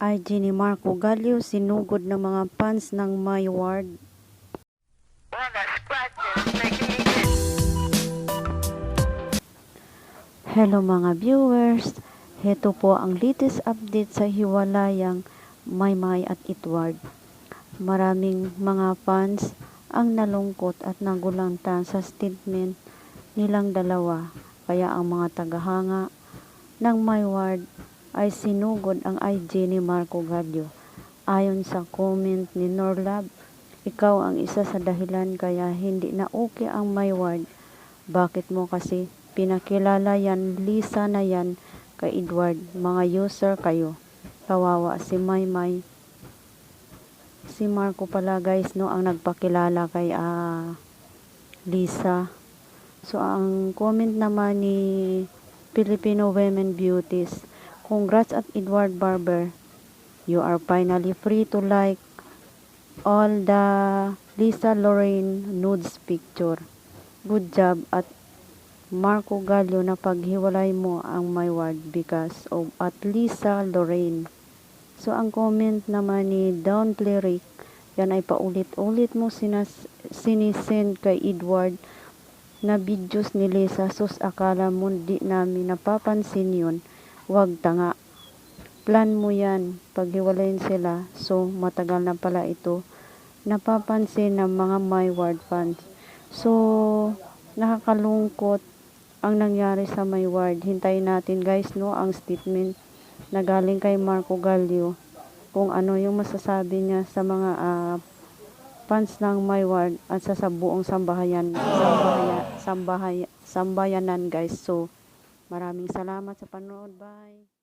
IG ni Marco Gallio sinugod ng mga fans ng My Ward. Hello mga viewers, heto po ang latest update sa hiwalayang Maymay at Itward. Maraming mga fans ang nalungkot at nagulantang sa statement nilang dalawa. Kaya ang mga tagahanga ng Mayward ay sinugod ang IG ni Marco Gallio. Ayon sa comment ni Norlab, ikaw ang isa sa dahilan kaya hindi na okay ang Mayward. Bakit mo kasi pinakilala yan, Lisa na yan kay Edward. Mga user kayo. Kawawa si Maymay. Si Marco pala guys no ang nagpakilala kay ah, Lisa. So ang comment naman ni Filipino Women Beauties. Congrats at Edward Barber. You are finally free to like all the Lisa Lorraine nudes picture. Good job at Marco Gallio na paghiwalay mo ang my word because of at Lisa Lorraine. So ang comment naman ni Don Lyric, yan ay paulit-ulit mo sinas sinisend kay Edward na videos ni Lisa sus akala mo di namin napapansin yun. Wag tanga. Plan mo yan. Paghiwalayin sila. So matagal na pala ito napapansin ng mga my word fans. So nakakalungkot ang nangyari sa my word. Hintayin natin guys no ang statement na galing kay Marco Gallio kung ano yung masasabi niya sa mga ah, fans ng my word at sa, sa buong sambahayan, sambahaya, sambahaya, sambayanan guys. So maraming salamat sa panonood. Bye.